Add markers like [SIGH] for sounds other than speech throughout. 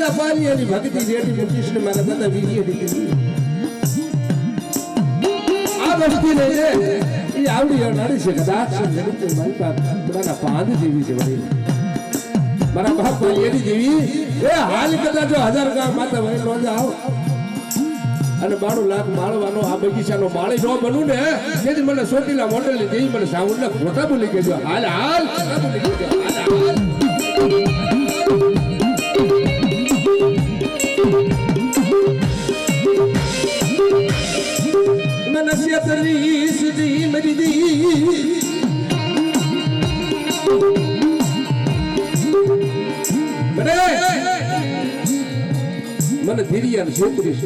મારા પાલિયાની ભક્તિ રેડી મૂકીશ ને મારા દાદા વીર્ય દીકરી આ હજાર ગામ માતા વળી લો અને બાણું લાખ માળવાનો આ બગીચાનો માળી ન બનું ને, તેથી મને સોટીલા મોડેલ જેવી મને સાઉન્ડ ના હાલ. મનસ્યતરી સુધી મરી મને ધીરિયાન છોકરી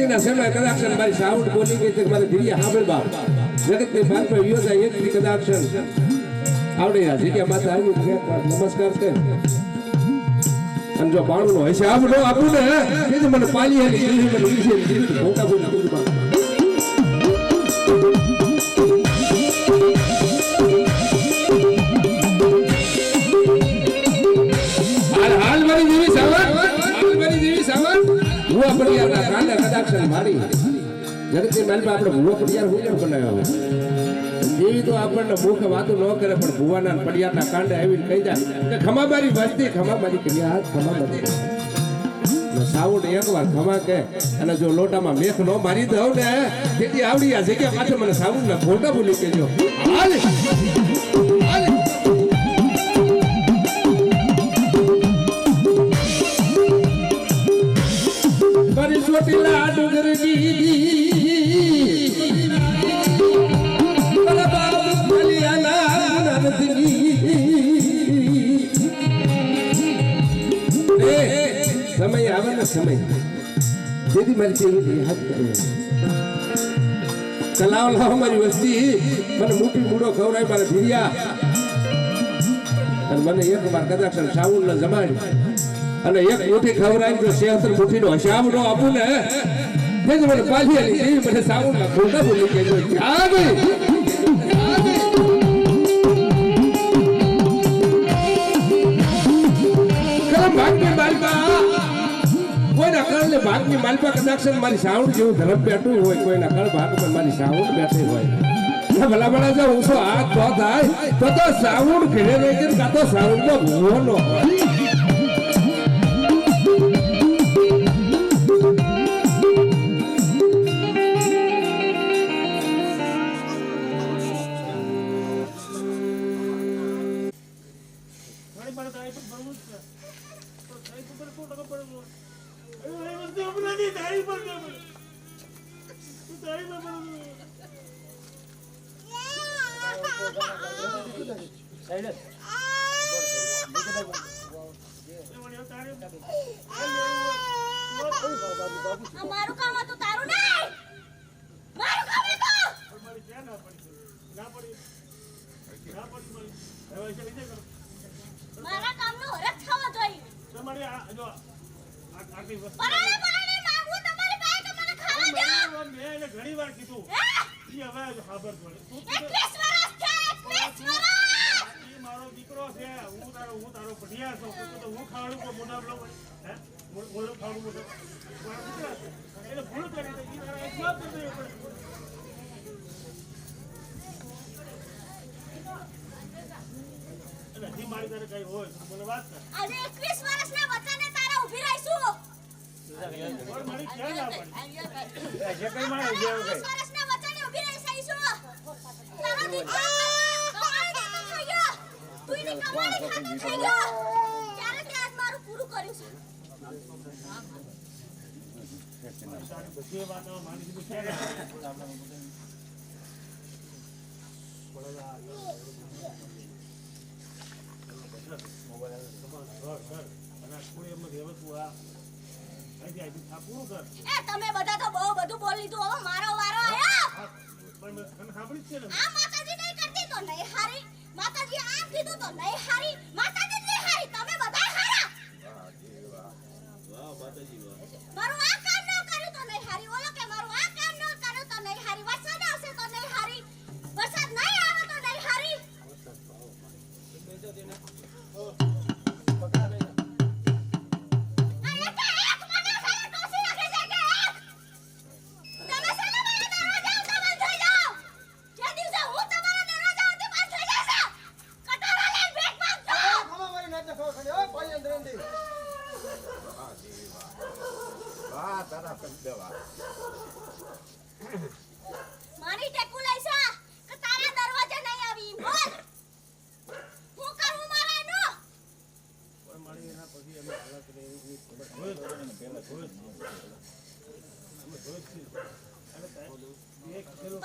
છે સમય કદાક્ષન મારી સાઉન્ડ બોલી ગઈ છે મારે ધીરિયા સાંભળ બાપ જગતની ભાગ પર યોજાય એક કદાક્ષન આવડે જગ્યા માતા આવ્યું નમસ્કાર છે અને જો બાણું હોય છે આપણો આપું ને તો મને પાલી હતી મને વિશે મોટા કીધું જગતની માલમાં આપણે ભૂવા પડિયાર હું કેમ બનાવ્યો. જેવી તો આપણને મુખ વાતો ન કરે, પણ ભુવાના પડિયાના કાંડે આવીને કહી દે કે ખમા મારી વસ્તી ખમા મારી કરી આ ખમા મારી સાઉન્ડ એકવાર ખમા કે, અને જો લોટામાં મેખ નો મારી દઉં ને, તેથી આવડી આ જગ્યા પાછળ મને સાઉન્ડ ના ફોટા ભૂલી કેજો હાલ! સમય આવે ને સમય. જેથી મારી ચેલી હાથ કરે ચલાવ લાવો મારી વસ્તી. મને મોટી મૂડો ખવડાય મારા ભીરિયા. અને મને એક વાર કદાચ સાઉન્ડ ને જમાડી અને એક મોટી ખવડાય તો શેહતર મોટી નો હિસાબ નો આપું ને મને પાછી મને સાઉન્ડ ના ખોટા બોલી કેજો ક્યાં ગઈ કોઈના કળને ભાગની માલપા કદાચ મારી સાઉન્ડ જેવું ધરમ બેઠું હોય, કોઈના કળ ભાગ પર મારી સાઉન્ડ બેઠી હોય. ભલા ભલા જો ઊંચો હાથ તો થાય. તો તો સાઉન્ડ ઘેરે રહી ગઈ કાં તો સાઉન્ડ નો ભૂવો નો હોય. પર કેમ? પર હતું તારું નહીં મારું કામ હતું મારી ક્યાં ના પડી? ના પડી. ના પડી મારી. હવે છે કરો. મારા કામનો હરખ થવો જોઈએ તમારી આ જો આ- આટલી વસ્તુ વાર કીધું હે? ઈ હવે ખબર પડે એકવીસ વર્ષ થયા એકવીસ વર્ષ ઈ મારો દીકરો છે હું તારો હું તારો પઢિયા છું તો તો હું ખાવડું કોઈ મોઢા બ્લો હે મો- મોઢો ખાવડું મોઢો મારો ભૂલ કરી તો તારો એક એટલે મારી કઈ હોય મને વાત કર એકવીસ વર્ષના વચને તારા ઊભી રહીશું મારી ક્યાં ના પડી એકવીસ વર્ષના વચને ઊભી રહી રહીશું તારો દીકરો કમાણી ખાતો થઈ ગયો તું એની કમાણી ખાતો થઈ ગયો ત્યારે તે આજ મારું પૂરું કર્યું છે. બધી વાતો માની દીધું ક્યાં ના એ તમે બધા તો બહુ બધું બોલી લીધું. હવે મારો વારો આયો પણ સાંભળી છે ને? આ માતાજી નહીં કરતી તો નહીં હારી. માતાજી આમ કીધું તો નહીં હારી.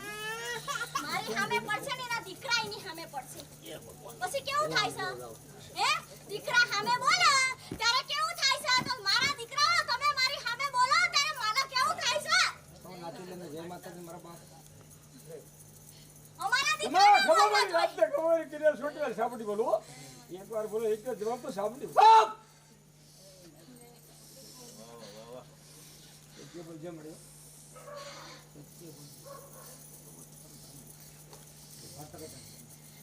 મારી સામે પડશે ને એના દીકરા એની સામે પડશે. પછી કેવું થાય છે હે દીકરા સામે બોલે ત્યારે કેવું થાય છે તો મારા દીકરાઓ તમે મારી સામે બોલો ત્યારે મને કેવું થાય છે અમારા દીકરા ખબર સાબડી બોલો એક બોલો એક જ જવાબ તો સાબડી. જે બોલ જે મળ્યો.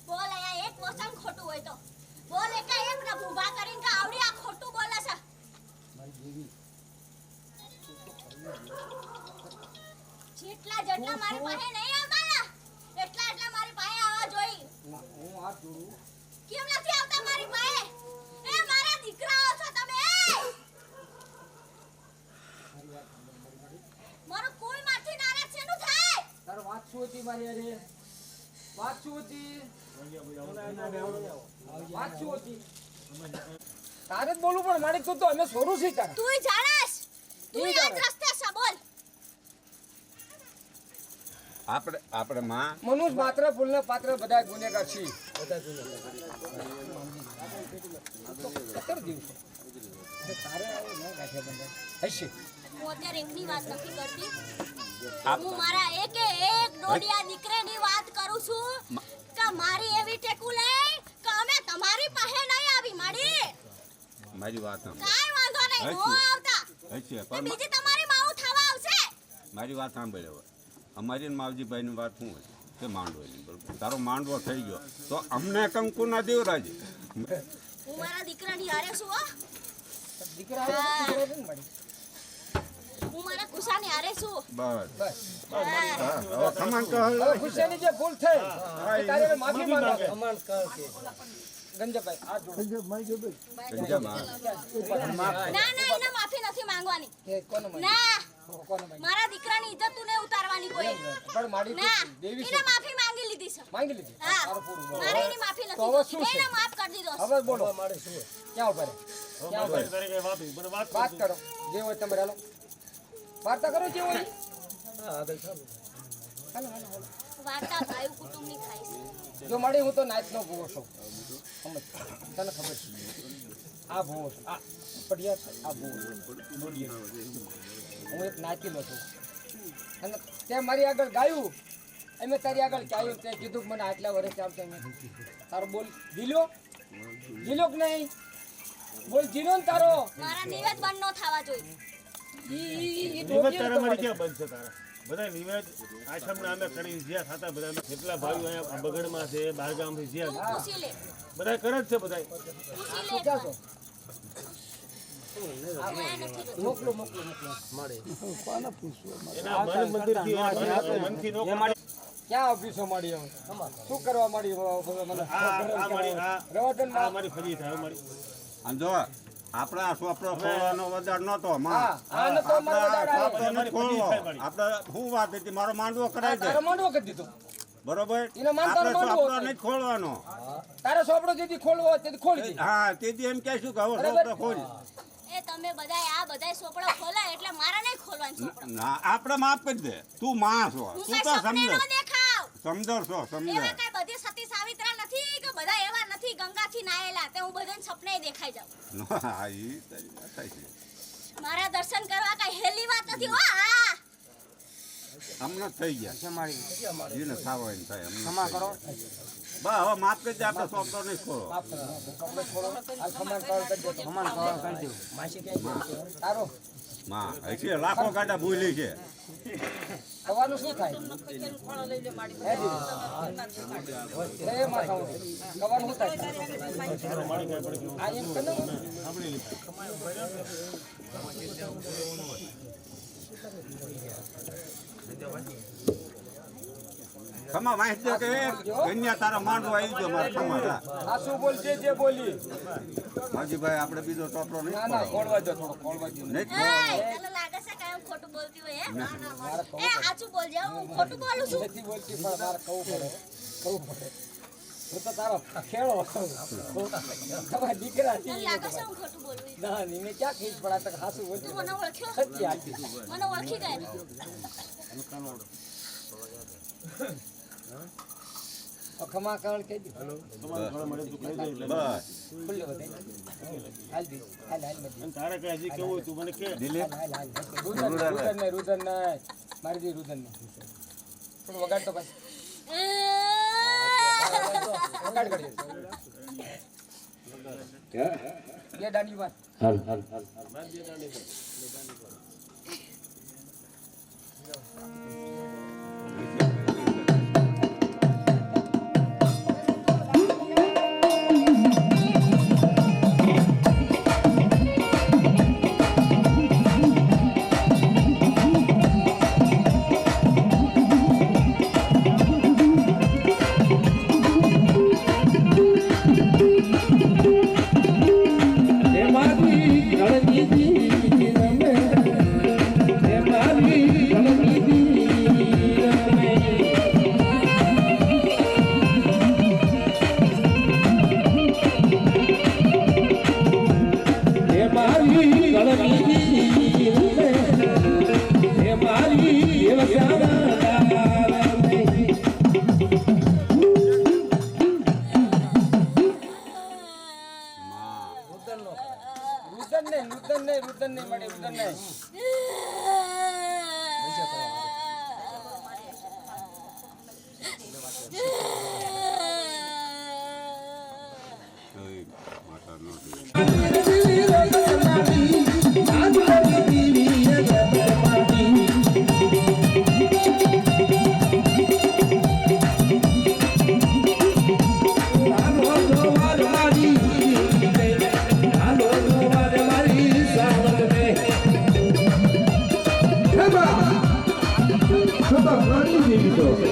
બોલ અહીંયા એક વચન ખોટું હોય તો. બોલ એકા એમ ને ઊભા કરીને કે આવડી આ ખોટું બોલે છે. જેટલા જેટલા મારી પાસે નહીં આવતા ને એટલા એટલા મારી પાસે આવવા જોઈ હું હાથ જોડું કેમ નથી આવતા મારી પાસે? એ મારા દીકરાઓ છો તમે મારો કોઈ માથી નારાજ છે નું થાય! તારો વાત શું હતી મારી અરે? વાત શું હતી? વાત શું હતી? તારે જ બોલું પણ મારી તું તો અમે સોરું છે તારે. તું જાણસ? તું યાદ રસ્તે છે બોલ. આપણે આપણે માં? મનુષ માત્ર ભૂલને પાત્ર બધા ગુનેગાર છે હું અત્યારે એમની વાત નથી કરતી. હું મારા એકે એક ડોડિયા દીકરાની વાત કરું છું કે મારી એવી ટેકુ લે કે અમે તમારી પાસે નહીં આવી માડી. મારી વાત કાઈ વાંધો નહીં નો આવતા. હશે પણ બીજી તમારી માઉ થવા આવશે. મારી વાત સાંભળે અમારી માવજીભાઈની વાત શું હોય? કે માંડવો તારો માંડવો થઈ ગયો. તો અમને કંકુ ના દેવરાજ. હું મારા દીકરાની હારે છું હો. દીકરા આવે તો દીકરા છે ને મારી હું મારા કુશાની હારે છું. બસ. બસ. હવે ખમાન કહો. હવે જે ભૂલ થઈ તારે માફી માંગો. ગંજાભાઈ આ જોડો. ગંજામાં. ના ના એને માફી નથી માંગવાની. કે કોને મારી ના. કોને મારી મારા દીકરાની ઇજ્જત તું નહીં ઉતારવાની કોઈ. પણ મારી તો દેવી છે માફી માંગી લીધી છે. માંગી લીધી? હા. મારે એની માફી તો હવે શું છે? એને માફ કરી દીધો હવે બોલો. ક્યાં ઊભા રહે ક્યાં ઊભા રહે? તારી કઈ વાત વાત વાત કરો. જે હોય તમારે હાલો વાર્તા કરો જે હોય. હાલો હાલો હાલો. વાર્તા ભાઈ કુટુંબની થાય છે. જો મળી હું તો નાચનો ભૂવો છું. સમજ? તને ખબર છે? આ ભૂવો આ પડિયા આ ભૂવો. હું એક નાચીલો છું. અને તે મારી આગળ ગાયું. અમે તારી આગળ ગાયું તે કીધું કે મને આટલા વર્ષ આવશે તારો બોલ જીલ્યો? જીલ્યો કે નહીં? બોલ જીલો ને તારો. મારા નિવેદ બંધ નો થવા જોઈએ ઈ- ઈ- તારા મારી. ક્યાં બનશે તારા? બધા નિવેદ આશ્રમ નામે કરી જ્યાં થતા બધા કેટલા ભાઈઓ અહીંયા બગડમાં છે બહારગામથી જ્યાં બધા કરે જ છે બધા મોકલો મોકલો મોકલો. એના મન મંદિરથી એના મનથી નો ક્યાં ઓફિસો મળી શું કરવા મળી હવે મને આ આ મારી આ રવા દે ને આ માં. મારી ફરી થાય મારી. અને જો આપણે આ સોપડો ખોલવાનો વધાર નતો આપણે ખોલવો. શું વાત હતી? મારો માંડવો કરાય છે માંડવો કરી દીધો. બરોબર? આપણે સોપડો નથી ખોલવાનો તારો સોપડો જેથી ખોલવો તેથી ખોલી હા તેથી એમ કહેશું કે હવે. સોપડો ખોલ તમે બધાય આ બધાય સોપડો ખોલે એટલે મારે નહીં ખોલવાનો સોપડો ના આપણે માફ કરી દે. તું માં છો. તું તો સમજે. સમજર છો સમજે. એવા કઈ બધી સતી સાવિત્રા નથી કે બધા એવા નથી ગંગાથી નાયેલા તે હું બધાને સપને દેખાઈ જાઉં. [LAUGHS] હા ઈ તારી વાત સાચી. મારા દર્શન કરવા કઈ હેલી વાત નથી. હો આ હમણાં થઈ ગયા. છે મારી એને સાવ થાય ક્ષમા કરો. બસ હવે માફ કરી દે આપણે સોફ્ટવેર નહીં ખોલો. કરો. કરી દો. માં લાખો કાંટા ભૂલી છે. થવાનું શું થાય? એ માં થવું. થવાનું શું થાય? આ એમ કે ન? ખમા વાંચ દે કે કન્યા તારા માંડવો આવી ગયો મારા ખમા. હા આ શું બોલજે જે બોલી? માજીભાઈ આપણે બીજો ટોપરો નહીં ના ના કોળવા દો થોડો કોળવા દો નહીં એ તને લાગે છે કે હું ખોટું બોલતી હોય હે? એ સાચું બોલજે હું ખોટું બોલું છું. નથી બોલતી પણ મારે કહું પડે. કહું પડે. હું તો તારો ખેડો તમારા દીકરા છે હું ખોટું બોલું છું? ના ની મેં ક્યાં ખીજ પડા તક હાસુ બોલતી મને ઓળખ્યો સત્ય હાચી મને ઓળખી ગયો ખમા કણ કહી દી. બસ ખુલ્લે બતાઈ હાલ દી હાલ હાલ મત તારે કઈ હજી કેવું તું મને કે? દિલીપ હાલ હાલ. રુદન રુદન ને રુદન ને મારી દી રુદન ને થોડું વગાડ તો ભાઈ વગાડ કરી બે દાંડી માં હાલ હાલ હાલ એમાંથી પણ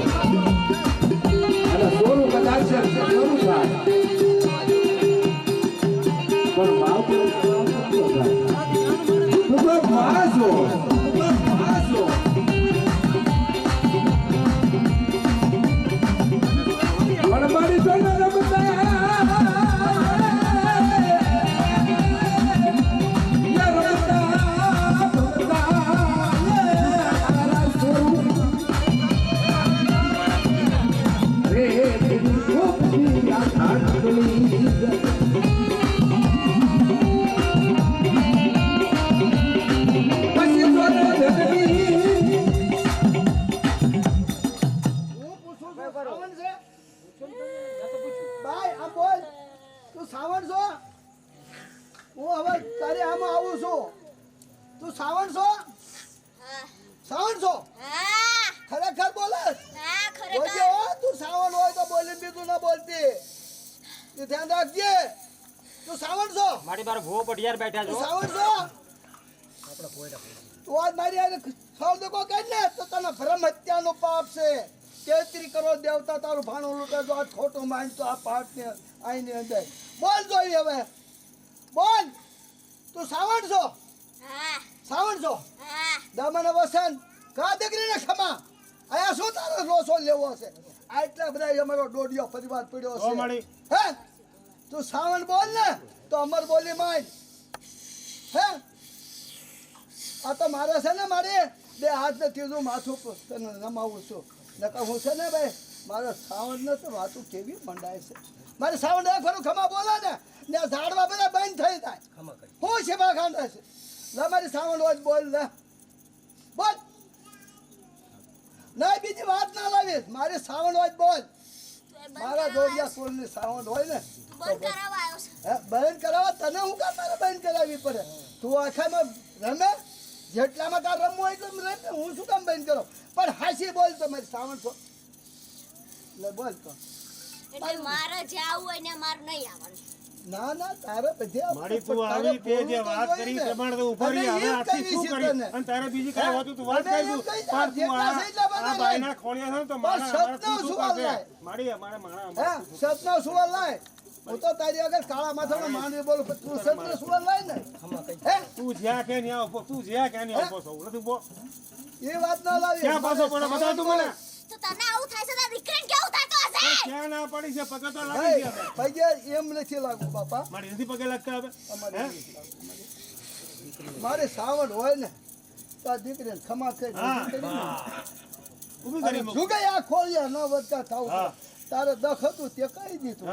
તું ધ્યાન રાખજે. તું સાવણ છો. મારી બાર ભો પઢિયાર બેઠા છો. સાવણ છો. તું આજ મારી આને સૌ દેખો કહે ને તો તને ભ્રમ હત્યાનો પાપ છે. તેત્રી કરો દેવતા તારું ભાણું લૂટે તો આ ખોટું માન તો આ પાપ ને આઈની અંદર. બોલ જોઈ હવે. બોલ. તું સાવણ છો. હા. સાવણ છો. હા. દામન વસન. કા દીકરીને ક્ષમા. અહીંયા શું તારો રોસો લેવો છે? આટલા બધા અમારો ડોડિયો પરિવાર પડ્યો છે. હે? તું સાવણ બોલ ને તો અમર બોલી માન હે? આ તો મારે છે ને મારે. બે હાથ ને ત્રીજું માથું તને નમાવું છું. નકર હું છે ને ભાઈ મારે સાવન ને તો વાતું કેવી મંડાય છે. મારે સાવન એક ફરું ખમા બોલે ને ને ઝાડવા બધા બંધ થઈ જાય. હું છે બા ખાંડે છે? લે મારી સાવણ હોય બોલ લે. બોલ. ના બીજી વાત ના લાવીશ. મારી સાવણ હોય બોલ. મારા દોડિયા આવ્યો સાવંત હોય ને હે બંધ કરાવવા? તને હું કામ મારે બંધ કરાવવી પડે? તું આખામાં રમે? જેટલામાં તાર રમવું હોય એટલું રમે હું શું કામ બંધ કરો? પણ હાસી બોલ તો મારી સાવંત છો લે બોલ તો. મારે જે જાવું હોય ને મારે નહીં આવવાનું. ના ના તારે બધે મારી તું આવી તે જે વાત કરી પ્રમાણે તો ઊભો રહી હવે આથી શું કરી? અને તારે બીજી કાંઈ હોતું તું વાત અને કરજો એમ કહી પણ તું આ છે એટલા બધા આ લઈ. બાયના ખોળિયા છે તો મારા મારા શું લાય. મારી મારા મારા હે? સતનો લાય. હું તો તારી આગળ કાળા માથાનો માંડવી બોલું તું સતનો સુવર લાય ને? હે? તું જ્યાં કે ન્યા ઊભો તું જ્યાં કે ન્યા ઊભો છો. નથી ઊભો. એ વાત ના લાવી ક્યાં પાછો પડે? તું મને. તો તને આવું થાય છે તો દીકરીને કેવું થતું હશે ક્યાં ના પડી છે? પગે તો લાગી ગયા હવે. એમ નથી લાગુ બાપા. મારી નથી પગે લાગતા હવે? અમારે હે? નથી લાગુ. મારે સાવણ હોય ને તો આ દીકરીને ખમા કરી હા. કરી. આ ખોલ્યા ન વધતા થાવ. તારે દખ હતું તે કહી દીધું.